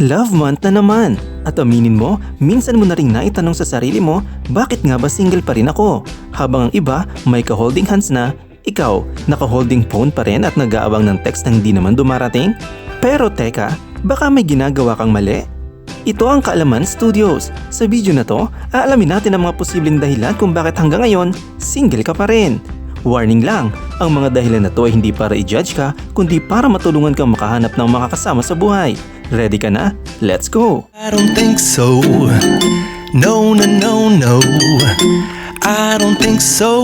Love month na naman. At aminin mo, minsan mo na rin naitanong sa sarili mo, bakit nga ba single pa rin ako? Habang ang iba may ka-holding hands na, ikaw, naka-holding phone pa rin at nag-aabang ng text na hindi naman dumarating? Pero teka, baka may ginagawa kang mali? Ito ang Kaalaman Studios. Sa video na to, aalamin natin ang mga posibleng dahilan kung bakit hanggang ngayon, single ka pa rin. Warning lang, ang mga dahilan na to ay hindi para i-judge ka, kundi para matulungan kang makahanap ng makakasama sa buhay. Ready ka na? Let's go! I don't think so. No, no, no, no. I don't think so.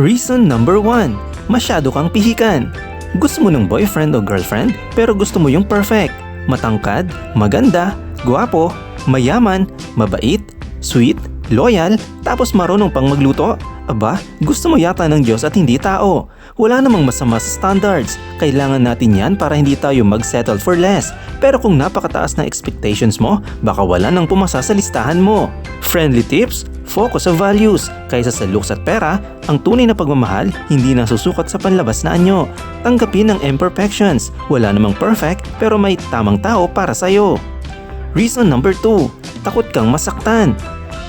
Reason number 1. Masyado kang pihikan. Gusto mo ng boyfriend o girlfriend pero gusto mo yung perfect. Matangkad, maganda, guwapo, mayaman, mabait, sweet, loyal, tapos marunong pang magluto. Aba, gusto mo yata ng Diyos at hindi tao. Wala namang masama sa standards. Kailangan natin yan para hindi tayo mag-settle for less. Pero kung napakataas na expectations mo, baka wala nang pumasa sa listahan mo. Friendly tips? Focus sa values. Kaysa sa looks at pera, ang tunay na pagmamahal hindi nasusukat sa panlabas na anyo. Tanggapin ang imperfections. Wala namang perfect pero may tamang tao para sa'yo. Reason number 2. Takot kang masaktan.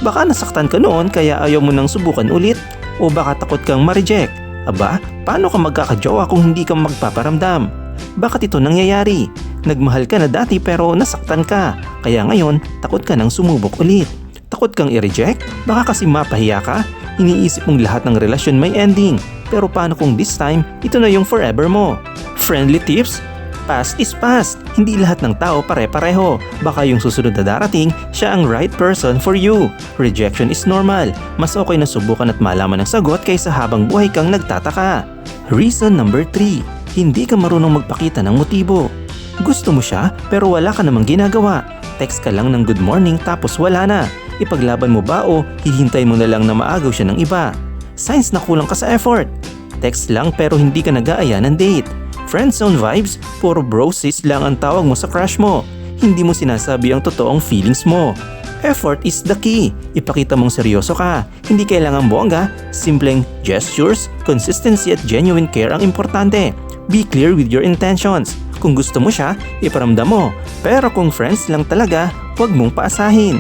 Baka nasaktan ka noon kaya ayaw mo nang subukan ulit o baka takot kang ma-reject. Aba, paano ka magkakajowa kung hindi ka magpaparamdam? Bakit ito nangyayari? Nagmahal ka na dati pero nasaktan ka, kaya ngayon takot ka nang sumubok ulit. Takot kang i-reject? Baka kasi mapahiya ka? Iniisip mong lahat ng relasyon may ending. Pero paano kung this time, ito na yung forever mo? Friendly tips? Past is past. Hindi lahat ng tao pare-pareho. Baka yung susunod na darating, siya ang right person for you. Rejection is normal. Mas okay na subukan at malaman ang sagot kaysa habang buhay kang nagtataka. Reason number 3. Hindi ka marunong magpakita ng motibo. Gusto mo siya pero wala ka namang ginagawa. Text ka lang ng good morning tapos wala na. Ipaglaban mo ba o hihintay mo na lang na maagaw siya ng iba? Signs na kulang ka sa effort. Text lang pero hindi ka nag-aaya ng date. Friendzone vibes, puro brosis lang ang tawag mo sa crush mo. Hindi mo sinasabi ang totoong feelings mo. Effort is the key. Ipakita mong seryoso ka. Hindi kailangan bongga, simpleng gestures, consistency at genuine care ang importante. Be clear with your intentions. Kung gusto mo siya, iparamdam mo. Pero kung friends lang talaga, huwag mong paasahin.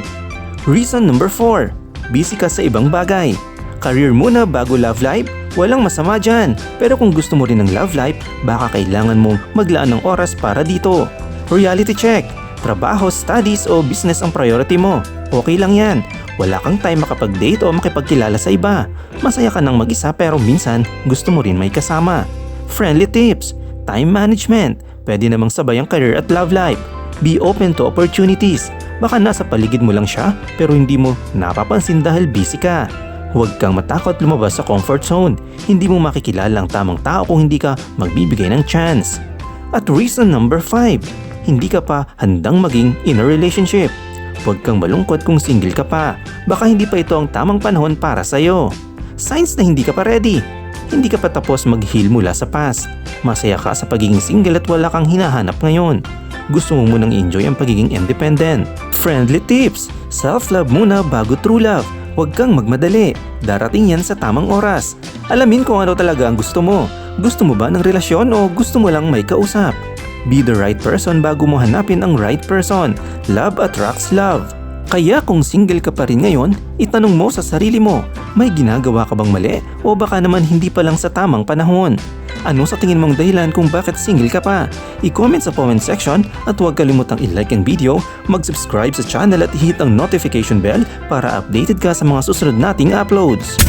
Reason number 4. Busy ka sa ibang bagay. Career muna bago love life? Walang masama dyan. Pero kung gusto mo rin ng love life, baka kailangan mong maglaan ng oras para dito. Reality check. Trabaho, studies o business ang priority mo. Okay lang yan. Wala kang time makapag-date o makipagkilala sa iba. Masaya ka nang mag-isa pero minsan gusto mo rin may kasama. Friendly tips. Time management. Pwede namang sabay ang career at love life. Be open to opportunities. Baka nasa paligid mo lang siya pero hindi mo napapansin dahil busy ka. Huwag kang matakot lumabas sa comfort zone. Hindi mo makikilala ang tamang tao kung hindi ka magbibigay ng chance. At reason number 5, hindi ka pa handang maging in a relationship. Huwag kang malungkot kung single ka pa. Baka hindi pa ito ang tamang panahon para sa'yo. Signs na hindi ka pa ready. Hindi ka pa tapos mag-heal mula sa past. Masaya ka sa pagiging single at wala kang hinahanap ngayon. Gusto mo munang enjoy ang pagiging independent. Friendly tips! Self-love muna bago true love. Huwag kang magmadali. Darating yan sa tamang oras. Alamin kung ano talaga ang gusto mo. Gusto mo ba ng relasyon o gusto mo lang may kausap? Be the right person bago mo hanapin ang right person. Love attracts love. Kaya kung single ka pa rin ngayon, itanong mo sa sarili mo, may ginagawa ka bang mali o baka naman hindi pa lang sa tamang panahon? Ano sa tingin mong dahilan kung bakit single ka pa? I-comment sa comment section at huwag kalimutang i-like ang video, mag-subscribe sa channel at hit ang notification bell para updated ka sa mga susunod nating uploads.